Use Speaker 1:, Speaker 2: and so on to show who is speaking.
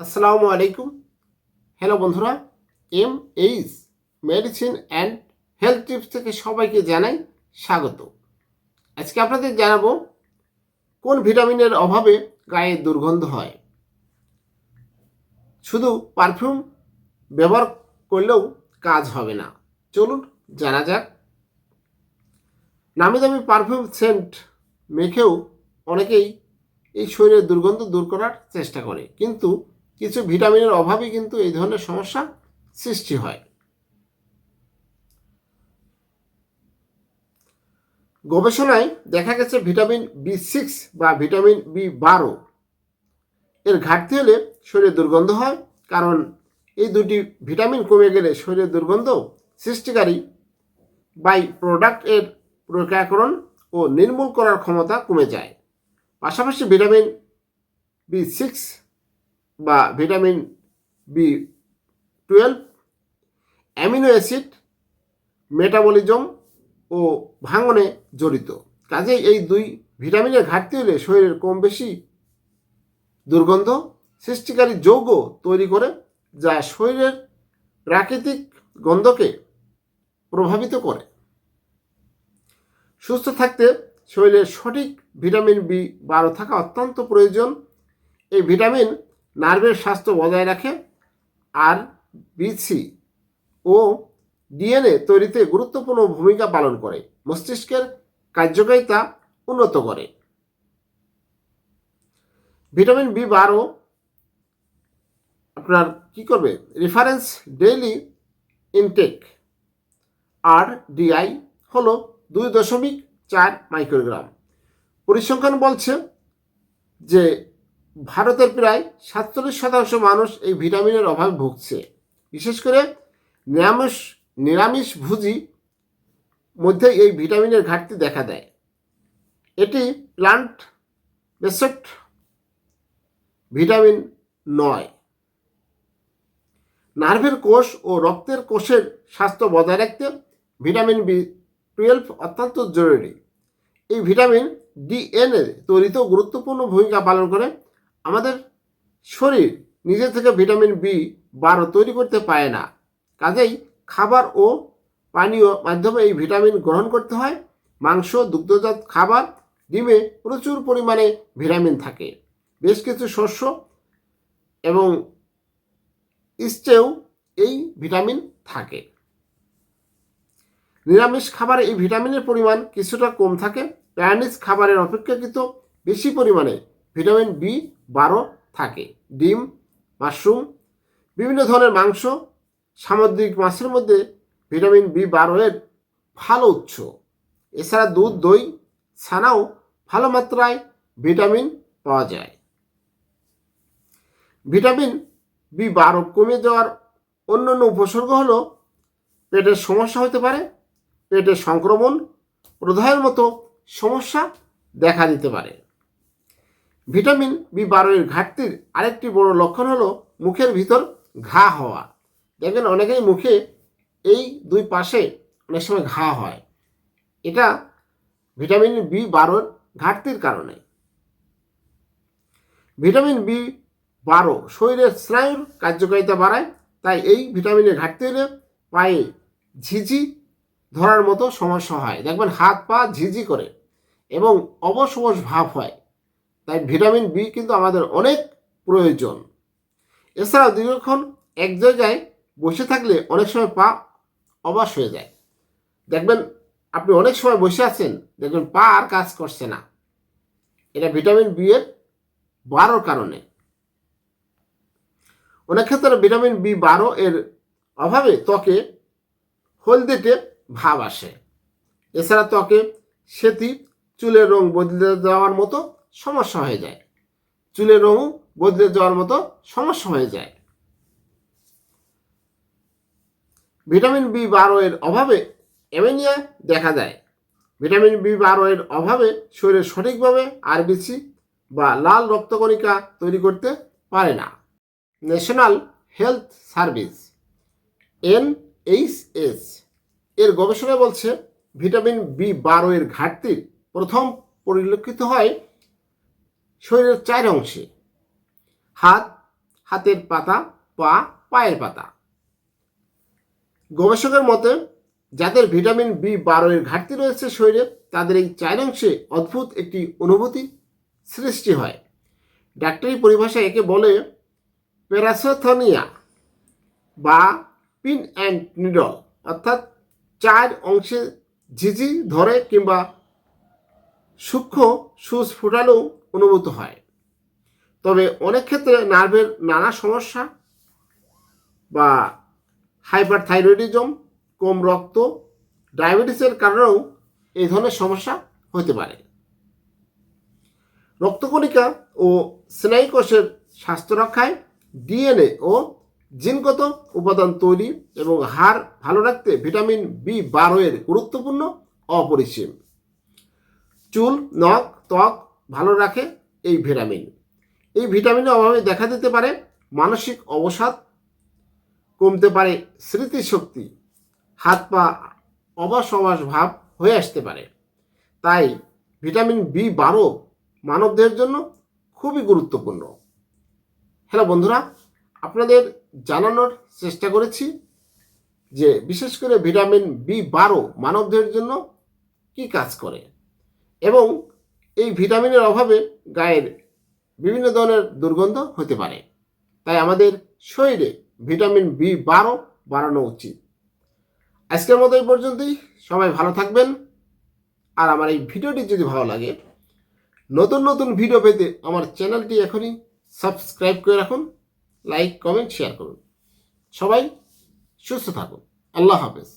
Speaker 1: আসসালামু আলাইকুম। হ্যালো বন্ধুরা, M H medicine and health tips থেকে সবাইকে জানাই স্বাগত। আজকে আপনাদের জানাব কোন ভিটামিনের অভাবে গায়ে দুর্গন্ধ হয়। শুধু পারফিউম ব্যবহার করলেও কাজ হবে না। চলুন জানা যাক। নামি দামি পারফিউম সেন্ট মেখেও অনেকেই এই শরীরের দুর্গন্ধ দূর করার চেষ্টা করে। কিন্তু কিছু ভিটামিনের অভাবে কিন্তু এই ধরনের সমস্যা সৃষ্টি হয়। গবেষণায় দেখা গেছে ভিটামিন বি সিক্স বা ভিটামিন বি বারো এর ঘাটতি হলে শরীরে দুর্গন্ধ হয়, কারণ এই দুটি ভিটামিন কমে গেলে শরীরে দুর্গন্ধ সৃষ্টিকারী বাই প্রোডাক্টের প্রক্রিয়াকরণ ও নির্মূল করার ক্ষমতা কমে যায়। পাশাপাশি ভিটামিন বি সিক্স বা vitamin B twelve amino acid, metabolism ও ভাঙনে জড়িত। কাজেই এই দুই ভিটামিনের ঘাটতি হলে শরীরের কম বেশি দুর্গন্ধ সৃষ্টিকারী যৌগ তৈরি করে যা শরীরের প্রাকৃতিক গন্ধকে প্রভাবিত করে। সুস্থ থাকতে শরীরের সঠিক ভিটামিন বি বারো থাকা অত্যন্ত প্রয়োজন। এই ভিটামিন নার্ভের স্বাস্থ্য বজায় রাখে আর বিসি ও ডিএনএ তৈরিতে গুরুত্বপূর্ণ ভূমিকা পালন করে। মস্তিষ্কের কার্যকারিতা উন্নত করে। ভিটামিন বি বারো আপনার কি করবে? Reference daily intake R D I হলো দুই দশমিক চার মাইক্রোগ্রাম। পরিসংখ্যান বলছে যে ভারতের প্রায় সাতচল্লিশ শতাংশ মানুষ এই ভিটামিনের অভাবে ভুগছে। বিশেষ করে নিরামিষ নিরামিষ ভুজি মধ্যে এই ভিটামিনের ঘাটতি দেখা দেয়। এটি প্লান্ট বেসড ভিটামিন নয়। নার্ভের কোষ ও রক্তের কোষের স্বাস্থ্য বজায় রাখতে ভিটামিন বি টুয়েলভ অত্যন্ত জরুরি। এই ভিটামিন ডিএনএ তৈরিতেও গুরুত্বপূর্ণ ভূমিকা পালন করে। আমাদের শরীর নিজে থেকে ভিটামিন বি বারো তৈরি করতে পারে না। কাজেই খাবার ও পানীয় মাধ্যমে এই ভিটামিন গ্রহণ করতে হয়। মাংস, দুগ্ধজাত খাবার, ডিমে প্রচুর পরিমাণে ভিটামিন থাকে। বেশ কিছু শস্য এবং ইস্টেও এই ভিটামিন থাকে। নিরামিষ খাবারে এই ভিটামিনের পরিমাণ কিছুটা কম থাকে। প্যারানিজ খাবারের অপেক্ষাকৃত বেশি পরিমাণে ভিটামিন বি বারো থাকে। ডিম, মাশরুম, বিভিন্ন ধরনের মাংস, সামুদ্রিক মাছের মধ্যে ভিটামিন বি বারো এর ভালো উৎস। এছাড়া দুধ, দই, ছানাও ভালো মাত্রায় ভিটামিন পাওয়া যায়। ভিটামিন বি বারো কমে যাওয়ার অন্যান্য উপসর্গ হলো পেটের সমস্যা হতে পারে পেটের সংক্রমণ প্রদাহের মতো সমস্যা দেখা দিতে পারে। ভিটামিন বি বারো এর ঘাটতির আরেকটি বড় লক্ষণ হলো মুখের ভিতর ঘা হওয়া। দেখবেন অনেকেই মুখে এই দুই পাশে অনেক সময় ঘা হয়। এটা ভিটামিন বি বারোর ঘাটতির কারণে। ভিটামিন বি বারো শরীরের স্নায়ুর কার্যকারিতা বাড়ায়, তাই এই ভিটামিনের ঘাটতি হলে পায়ে ঝিঝি ধরার মতো সমস্যা হয়। দেখবেন হাত পা ঝিঝি করে এবং অবসবস ভাব হয়। তাই ভিটামিন বি কিন্তু আমাদের অনেক প্রয়োজন। এছাড়াও দীর্ঘক্ষণ এক জায়গায় বসে থাকলে অনেক সময় পা অবাস হয়ে যায়। দেখবেন আপনি অনেক সময় বসে আছেন, দেখবেন পা আর কাজ করছে না। এটা ভিটামিন বি এর বারোর কারণে। অনেক ক্ষেত্রে ভিটামিন বি বারো এর অভাবে ত্বকে হলদেটে ভাব আসে। এছাড়া ত্বকে সেতি, চুলের রং বদলে দেওয়ার মতো সমস্যা হয়ে যায়। চুলের রং বদলে যাওয়ার মতো সমস্যা হয়ে যায়। ভিটামিন বি বারো এর অভাবে অ্যামেনিয়া দেখা দেয়। ভিটামিন বি বারো এর অভাবে শরীরে সঠিকভাবে আরবিসি বা লাল রক্তকণিকা তৈরি করতে পারে না। ন্যাশনাল হেলথ সার্ভিস, এনএইচএস, এর গবেষণা বলছে ভিটামিন বি বারো এর ঘাটতি প্রথম পরিলক্ষিত হয় শরীরের চার অংশে। হাত, হাতের পাতা বা পায়ের পাতা। গবেষকের মতে, যাদের ভিটামিন বি বারো এর ঘাটতি রয়েছে শরীরে, তাদের এই চার অংশে অদ্ভুত একটি অনুভূতি সৃষ্টি হয়। ডাক্তারি পরিভাষায় একে বলে প্যারাসোথনিয়া বা পিন অ্যান্ড নিডল, অর্থাৎ চার অংশে ঝিঝি ধরে কিংবা সূক্ষ্ম সুচ ফুটালেও অনুভূত হয়। তবে অনেক ক্ষেত্রে নার্ভের নানা সমস্যা বা হাইপার থাইরয়েডিজম কম রক্ত, ডায়াবেটিসের কারণেও এই ধরনের সমস্যা হতে পারে। রক্তকণিকা ও স্নায়ুকোষের স্বাস্থ্য রক্ষায় ডিএনএ ও জিনগত উপাদান তৈরি এবং হাড় ভালো রাখতে ভিটামিন বি বারো এর গুরুত্বপূর্ণ অপরিসীম। চুল, নখ, ত্বক ভালো রাখে এই ভিটামিন। এই ভিটামিনের অভাবে দেখা দিতে পারে মানসিক অবসাদ, কমতে পারে স্মৃতিশক্তি, হাত পা অবাস অবাস ভাব হয়ে আসতে পারে। তাই ভিটামিন বি বারো মানবদের জন্য খুবই গুরুত্বপূর্ণ। হ্যালো বন্ধুরা, আপনাদের জানানোর চেষ্টা করেছি যে বিশেষ করে ভিটামিন বি বারো মানবদের জন্য কি কাজ করে এবং এই ভিটামিনের অভাবে গায়ের বিভিন্ন ধরনের দুর্গন্ধ হতে পারে। তাই আমাদের শরীরে ভিটামিন বি বারো বাড়ানো উচিত। আজকের মতো এই পর্যন্তই। সবাই ভালো থাকবেন। আর আমার এই ভিডিওটি যদি ভালো লাগে, নতুন নতুন ভিডিও পেতে আমার চ্যানেলটি এখনই সাবস্ক্রাইব করে রাখুন, লাইক, কমেন্ট, শেয়ার করুন। সবাই সুস্থ থাকুন। আল্লাহ হাফেজ।